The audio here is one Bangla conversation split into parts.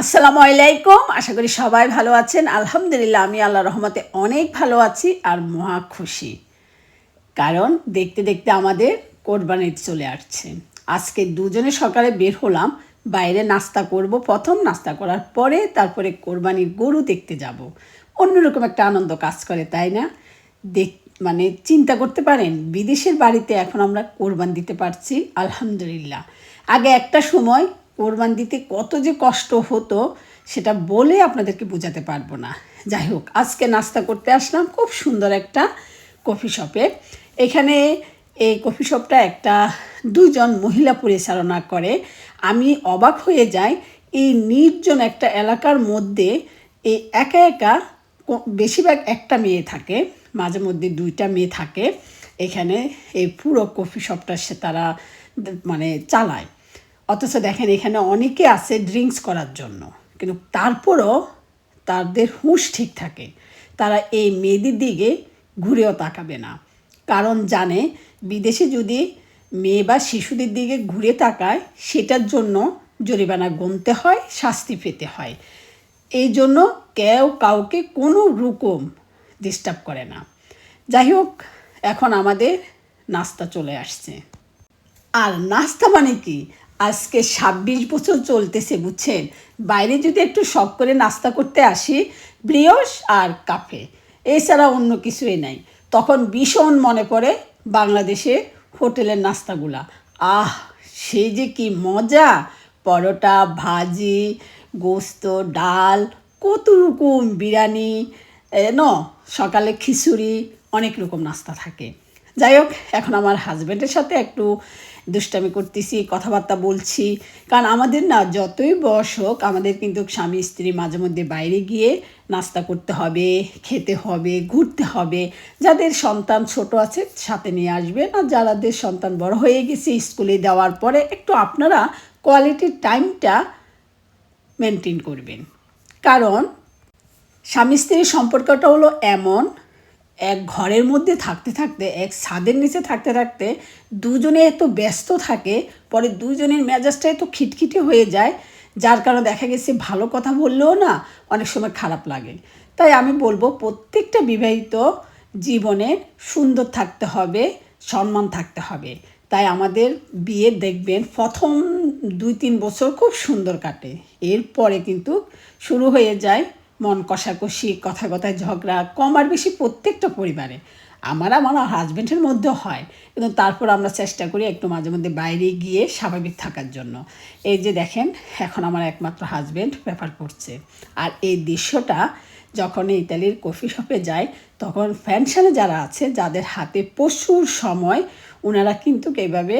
আসসালামু আলাইকুম। আশা করি সবাই ভালো আছেন। আলহামদুলিল্লাহ, আমি আল্লাহ রহমতে অনেক ভালো আছি আর মহা খুশি। কারণ দেখতে দেখতে আমাদের কোরবানি চলে আসছে। আজকে দুজনে সকালে বের হলাম, বাইরে নাস্তা করব। প্রথম নাস্তা করার পরে তারপরে কোরবানির গরু দেখতে যাব। অন্যরকম একটা আনন্দ কাজ করে, তাই না? দেখ মানে চিন্তা করতে পারেন, বিদেশের বাড়িতে এখন আমরা কোরবান দিতে পারছি, আলহামদুলিল্লাহ। আগে একটা সময় কোরবান দিতে কত যে কষ্ট হতো, সেটা বলে আপনাদেরকে বোঝাতে পারব না। যাই হোক, আজকে নাস্তা করতে আসলাম খুব সুন্দর একটা কফি শপে। এখানে এই কফি শপটা একটা দুজন মহিলা পরিচালনা করে। আমি অবাক হয়ে যাই, এই নির্জন একটা এলাকার মধ্যে এই একা একা বেশিরভাগ একটা মেয়ে থাকে, মাঝে মধ্যে দুইটা মেয়ে থাকে। এখানে এই পুরো কফি শপটা সে তারা মানে চালায়। অথচ দেখেন, এখানে অনেকে আছে ড্রিঙ্কস করার জন্য, কিন্তু তারপরও তাদের হুঁশ ঠিক থাকে। তারা এই মেয়েদের দিকে ঘুরেও তাকাবে না। কারণ জানে, বিদেশে যদি মেয়ে বা শিশুদের দিকে ঘুরে তাকায়, সেটার জন্য জরিমানা গুনতে হয়, শাস্তি পেতে হয়। এই জন্য কেউ কাউকে কোনো রকম ডিস্টার্ব করে না। যাই হোক, এখন আমাদের নাস্তা চলে আসছে। আর নাস্তা মানে কি? আজকে ছাব্বিশ বছর চলতেছে, বুঝছেন? বাইরে যদি একটু শখ করে নাস্তা করতে আসি, ব্রিয়স আর কাফে, এছাড়া অন্য কিছুই নাই। তখন ভীষণ মনে পড়ে বাংলাদেশে হোটেলের নাস্তাগুলা। আহ সেই যে কি মজা! পরোটা, ভাজি, গোস্ত, ডাল, কত রকম বিরিয়ানি ন, সকালে খিচুড়ি, অনেক রকম নাস্তা থাকে। যাই হোক, এখন আমার হাজব্যান্ডের সাথে একটু দুষ্টামি করতেছি, কথাবার্তা বলছি। কারণ আমাদের না যতই বয়স হোক, আমাদের কিন্তু স্বামী, স্ত্রী মাঝে মধ্যে বাইরে গিয়ে নাস্তা করতে হবে, খেতে হবে, ঘুরতে হবে। যাদের সন্তান ছোট আছে সাথে নিয়ে আসবেন আর যাদের সন্তান বড় হয়ে গেছে স্কুলে দেওয়ার পরে একটু আপনারা কোয়ালিটির টাইমটা মেনটেন করবেন। কারণ স্বামী, স্ত্রীর সম্পর্কটা হলো এমন এক ঘরের মধ্যে থাকতে থাকতে, এক ছাদের নিচে থাকতে থাকতে দুজনে এত ব্যস্ত থাকে, পরে দুজনের মেজাজটা এত খিটখিটে হয়ে যায়। যার কারণে দেখা গেছে ভালো কথা বললেও না অনেক সময় খারাপ লাগে। তাই আমি বলব প্রত্যেকটা বিবাহিত জীবনে সুন্দর থাকতে হবে, সম্মান থাকতে হবে। তাই আমাদের বিয়ে দেখবেন, প্রথম দুই তিন বছর খুব সুন্দর কাটে। এরপরে কিন্তু শুরু হয়ে যায় মন কষাকষি কথা কথায় ঝগড়া, কম আর বেশি প্রত্যেকটা পরিবারে। আমার আমার হাজব্যান্ডের মধ্যে হয়। কিন্তু তারপর আমরা চেষ্টা করি একটু মাঝে মধ্যে বাইরে গিয়ে স্বাভাবিক থাকার জন্য। এই যে দেখেন, এখন আমার একমাত্র হাজব্যান্ড ব্যাপার করছে। আর এই দৃশ্যটা যখন ইতালির কফি শপে যায়, তখন ফ্যানশানে যারা আছে, যাদের হাতে প্রচুর সময় ওনারা কিন্তু এইভাবে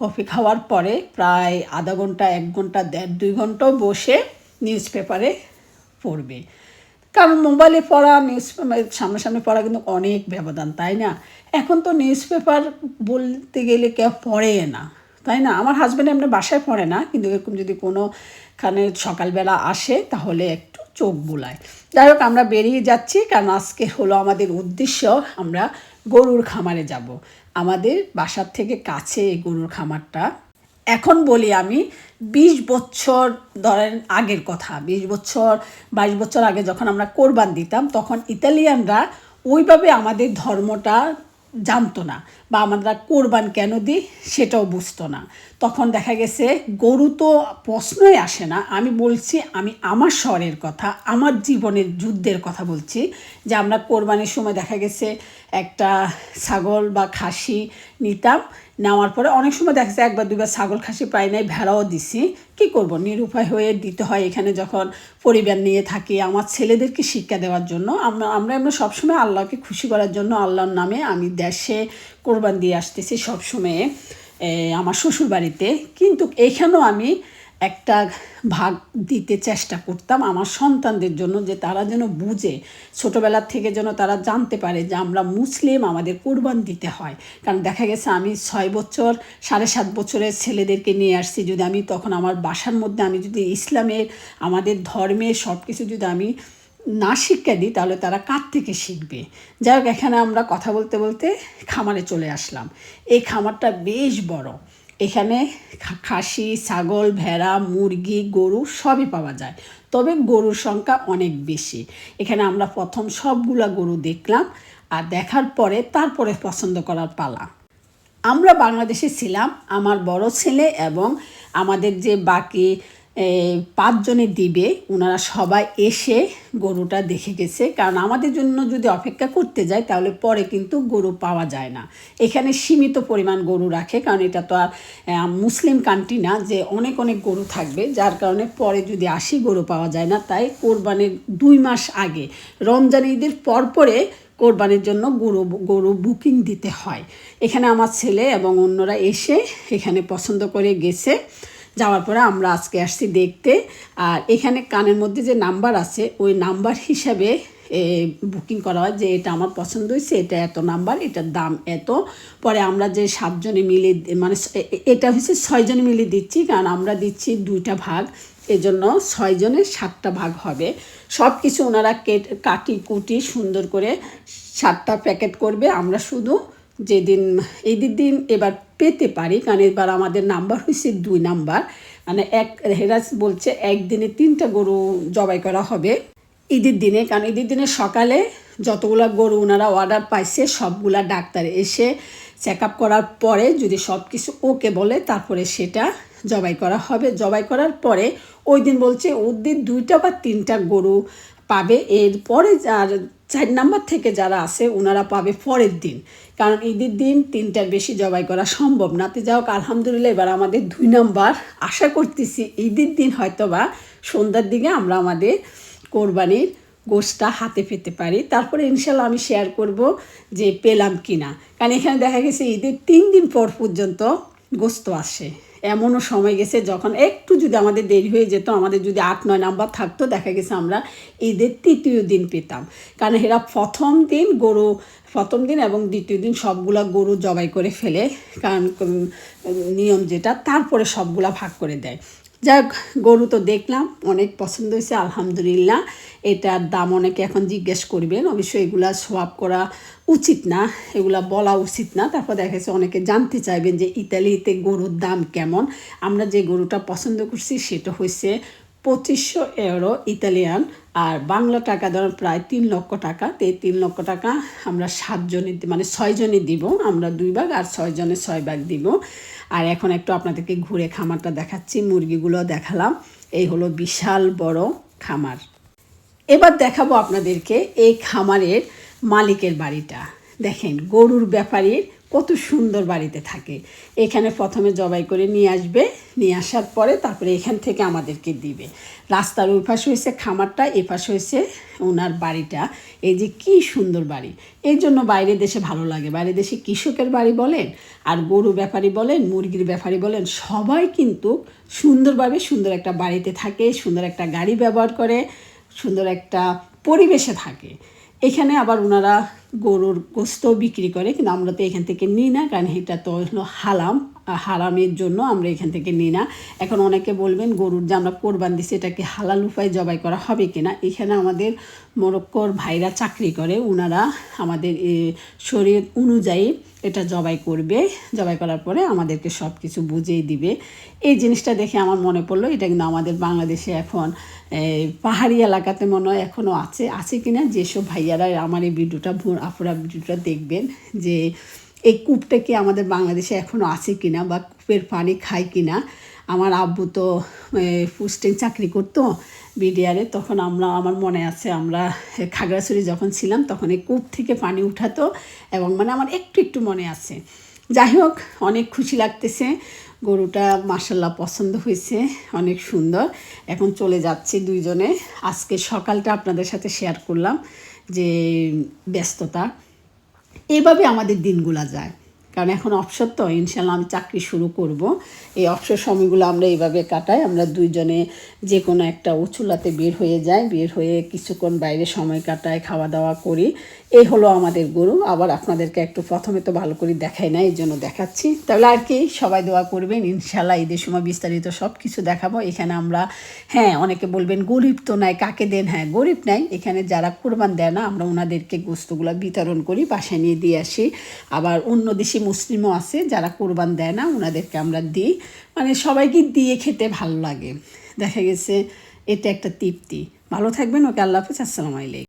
কফি খাওয়ার পরে প্রায় আধা ঘণ্টা, এক ঘণ্টা, দেড়, দুই ঘন্টাও বসে নিউজ পেপারে পড়বে। কারণ মোবাইলে পড়া নিউজ পেপার সামনাসামনি পড়া কিন্তু অনেক ব্যবধান, তাই না? এখন তো নিউজ পেপার বলতে গেলে কেউ পড়ে না, তাই না? আমার হাজব্যান্ড এমনি বাসায় পড়ে না, কিন্তু এরকম যদি কোনোখানে সকালবেলা আসে, তাহলে একটু চোখ বুলায়। যাই হোক, আমরা বেরিয়ে যাচ্ছি, কারণ আজকে হলো আমাদের উদ্দেশ্য, আমরা গরুর খামারে যাব। আমাদের বাসার থেকে কাছে এই গরুর খামারটা এখন বলি আমি, বিশ বছর ধরেন আগের কথা, বিশ বছর, বাইশ বছর আগে যখন আমরা কোরবান দিতাম, তখন ইতালিয়ানরা ওইভাবে আমাদের ধর্মটা জানতো না বা আমরা কোরবান কেন দিই সেটাও বুঝতো না। তখন দেখা গেছে গরু তো প্রশ্নই আসে না। আমি বলছি, আমি আমার স্বরের কথা, আমার জীবনের যুদ্ধের কথা বলছি যে আমরা কোরবানির সময় দেখা গেছে একটা ছাগল বা খাসি নিতাম। নেওয়ার পরে অনেক সময় দেখা যায় একবার দুবার ছাগল খাসি পাই নাই, ভেড়াও দিছি। কি করব? নিরুপায় হয়ে দিতে হয় এখানে যখন পরিবার নিয়ে থাকি, আমার ছেলেদেরকে শিক্ষা দেওয়ার জন্য। আমরা আমরা আমরা সবসময় আল্লাহকে খুশি করার জন্য আল্লাহর নামে আমি দেশে কোরবান দিয়ে আসতেছি সবসময় আমার শ্বশুর বাড়িতে কিন্তু এখানেও আমি একটা ভাগ দিতে চেষ্টা করতাম আমার সন্তানদের জন্য, যে তারা যেন বুঝে, ছোটোবেলার থেকে যেন তারা জানতে পারে যে আমরা মুসলিম, আমাদের কোরবান দিতে হয়। কারণ দেখা গেছে আমি ছয় বছর, সাড়ে সাত বছরের ছেলেদেরকে নিয়ে আসছি, যদি আমি তখন আমার বাসার মধ্যে আমি যদি ইসলামের, আমাদের ধর্মের সব কিছু যদি আমি না শিক্ষা দিই, তাহলে তারা কার থেকে শিখবে? যাই হোক, এখানে আমরা কথা বলতে বলতে খামারে চলে আসলাম। এই খামারটা বেশ বড়। এখানে খাসি, ছাগল, ভেড়া, মুরগি, গরু সবই পাওয়া যায়। তবে গরুর সংখ্যা অনেক বেশি। এখানে আমরা প্রথম সবগুলা গরু দেখলাম আর দেখার পরে তারপরে পছন্দ করার পালা। আমরা বাংলাদেশে ছিলাম, আমার বড় ছেলে এবং আমাদের যে বাকি পাঁচজনে দিবে ওনারা সবাই এসে গরুটা দেখে গেছে। কারণ আমাদের জন্য যদি অপেক্ষা করতে যায়, তাহলে পরে কিন্তু গরু পাওয়া যায় না। এখানে সীমিত পরিমাণ গরু রাখে, কারণ এটা তো আর মুসলিম কান্ট্রি না, যে অনেক অনেক গরু থাকবে, যার কারণে পরে যদি আসি গরু পাওয়া যায় না, তাই কোরবানির দুই মাস আগে, রমজান, ঈদের পরপরে কোরবানির জন্য গরু গরু বুকিং দিতে হয়। এখানে আমার ছেলে এবং অন্যরা এসে এখানে পছন্দ করে গেছে। যাওয়ার পরে আমরা আজকে আসছি দেখতে। আর এখানে কানের মধ্যে যে নাম্বার আছে, ওই নাম্বার হিসাবে বুকিং করা হয় যে এটা আমার পছন্দ হয়েছে, এটা এত নাম্বার, এটার দাম এত। পরে আমরা যে সাতজনে মিলে মানে এটা হচ্ছে ছয়জনে মিলে দিচ্ছি, কারণ আমরা দিচ্ছি দুইটা ভাগ। এজন্য ছয়জনের সাতটা ভাগ হবে। সব কিছু ওনারা কেট, কাটি কুটি সুন্দর করে সাতটা প্যাকেট করবে। আমরা শুধু যেদিন, ঈদের দিন এবার পেতে পারি, কারণ এবার আমাদের নাম্বার হয়েছে দুই নাম্বার। মানে এক, হেরাজ বলছে একদিনে তিনটা গরু জবাই করা হবে ঈদের দিনে, কারণ ঈদের দিনে সকালে যতগুলা গরু ওনারা অর্ডার পাইছে, সবগুলা ডাক্তার এসে চেক আপ করার পরে যদি সব কিছু ওকে বলে, তারপরে সেটা জবাই করা হবে। জবাই করার পরে ওই দিন বলছে ওদের দুইটা বা তিনটা গরু পাবে। এরপরে আর চার নাম্বার থেকে যারা আছে ওনারা পাবে পরের দিন। কারণ ঈদের দিন তিনটার বেশি জবাই করা সম্ভব না। তো যাই হোক, আলহামদুলিল্লাহ, এবার আমাদের দুই নাম্বার আশা করতেছি ঈদের দিন হয়তো বা সন্ধ্যার দিকে আমরা আমাদের কোরবানির গোশটা হাতে পেতে পারি। তারপরে ইনশাল্লাহ আমি শেয়ার করব যে পেলাম কিনা। কারণ এখানে দেখা গেছে ঈদের তিন দিন পর পর্যন্ত গোস্ত আসে। এমনও সময় গেছে যখন একটু যদি আমাদের দেরি হয়ে যেত, আমাদের যদি আট, নয় নাম্বার থাকতো, দেখা গেছে আমরা ঈদের তৃতীয় দিন পেতাম। কারণ এরা প্রথম দিন গরু, প্রথম দিন এবং দ্বিতীয় দিন সবগুলা গরু জবাই করে ফেলে। কারণ নিয়ম যেটা, তারপরে সবগুলা ভাগ করে দেয়। যাক, গরু তো দেখলাম, অনেক পছন্দ হয়েছে, আলহামদুলিল্লাহ। এটার দাম অনেকে এখন জিজ্ঞেস করবেন, অবশ্যই এগুলা সোয়াব করা উচিত না, এগুলা বলা উচিত না। তারপর দেখা অনেকে জানতে চাইবেন যে ইতালিতে গরুর দাম কেমন। আমরা যে গরুটা পছন্দ করছি, সেটা হয়েছে পঁচিশশো এরো ইতালিয়ান আর বাংলা টাকা ধরেন প্রায় তিন লক্ষ টাকা। তো এই তিন লক্ষ টাকা আমরা সাতজনে মানে ছয়জনে দিব। আমরা দুই ভাগ আর ছয়জনে ছয় ভাগ দিব। আর এখন একটু আপনাদেরকে ঘুরে খামারটা দেখাচ্ছি মুরগিগুলো দেখালাম। এই হলো বিশাল বড় খামার। এবার দেখাবো আপনাদেরকে এই খামারের মালিকের বাড়িটা। দেখেন, গরুর ব্যাপারীর কত সুন্দর বাড়িতে থাকে। এখানে প্রথমে জবাই করে নিয়ে আসবে, নিয়ে আসার পরে তারপরে এখান থেকে আমাদেরকে দিবে। রাস্তার ওই পাশে হয়েছে খামারটা, এ পাশে হয়েছে ওনার বাড়িটা। এই যে কি সুন্দর বাড়ি। এই জন্য বাইরে দেশে ভালো লাগে। বাইরে দেশে কৃষকের বাড়ি বলেন, আর গরু ব্যাপারী বলেন, মুরগির ব্যাপারী বলেন, সবাই কিন্তু সুন্দরভাবে সুন্দর একটা বাড়িতে থাকে, সুন্দর একটা গাড়ি ব্যবহার করে, সুন্দর একটা পরিবেশে থাকে। এখানে আবার ওনারা গরুর গোস্ত বিক্রি করে, কিন্তু আমরা তো এখান থেকে নিই না, কারণ এটা তো হলো হালাম। হারামের জন্য আমরা এখান থেকে নিই না। এখন অনেকে বলবেন, গরুর যে আমরা কোরবান দিচ্ছি এটাকে হালাল উপায় জবাই করা হবে কিনা? এখানে আমাদের মরক্কোর ভাইরা চাকরি করে ওনারা আমাদের শরীর অনুযায়ী এটা জবাই করবে। জবাই করার পরে আমাদেরকে সব কিছু বুঝিয়ে দিবে। এই জিনিসটা দেখে আমার মনে পড়ল, এটা কিন্তু আমাদের বাংলাদেশে এখন পাহাড়ি এলাকাতে মনে হয় এখনও আছে। আছে কিনা? যেসব ভাইয়ারা আমার এই ভিডিওটা, আপুরা ভিডিওটা দেখবেন যে এই কূপটা কি আমাদের বাংলাদেশে এখনও আছে কিনা বা কূপের পানি খায় কিনা? আমার আব্বু তো পোস্টিং চাকরি করতো বিডিআরে, তখন আমরা, আমার মনে আছে আমরা খাগড়াছড়ি যখন ছিলাম তখন এই কূপ থেকে পানি উঠাতো এবং মানে আমার একটু একটু মনে আছে। যাই হোক, অনেক খুশি লাগতেছে, গরুটা মাসাল্লাহ পছন্দ হয়েছে, অনেক সুন্দর। এখন চলে যাচ্ছি দুইজনে। আজকে সকালটা আপনাদের সাথে শেয়ার করলাম যে ব্যস্ততা। এভাবে আমাদের দিনগুলো যায়। কারণ এখন অবসর তো ইনশাল্লাহ আমি চাকরি শুরু করব। এই অবসর সময়গুলো আমরা এইভাবে কাটাই। আমরা দুইজনে যে কোনো একটা উঁচুলাতে বের হয়ে যাই, বের হয়ে কিছুক্ষণ বাইরে সময় কাটাই, খাওয়া দাওয়া করি। এই হলো আমাদের গরু। আবার আপনাদেরকে একটু প্রথমে তো ভালো করে দেখাই না এই জন্য দেখাচ্ছি। তাহলে আর কি, সবাই দোয়া করবেন ইনশাল্লাহ ঈদের সময় বিস্তারিত সব কিছু দেখাবো। এখানে আমরা হ্যাঁ অনেকে বলবেন, গরিব তো নাই, কাকে দেন? হ্যাঁ গরিব নাই। এখানে যারা কোরবান দেয় না, আমরা ওনাদেরকে গোস্তগুলো বিতরণ করি, বাসায় নিয়ে দিয়ে আসি। আবার অন্য দেশি মুসলিমও আছে, যারা কোরবান দেয় না, ওনাদেরকে আমরা দিই। মানে সবাইকে দিয়ে খেতে ভালো লাগে। দেখা গেছে, এটা একটা তৃপ্তি। ভালো থাকবেন, ওকে আল্লাহ হাফিজ, আসসালামু আলাইকুম।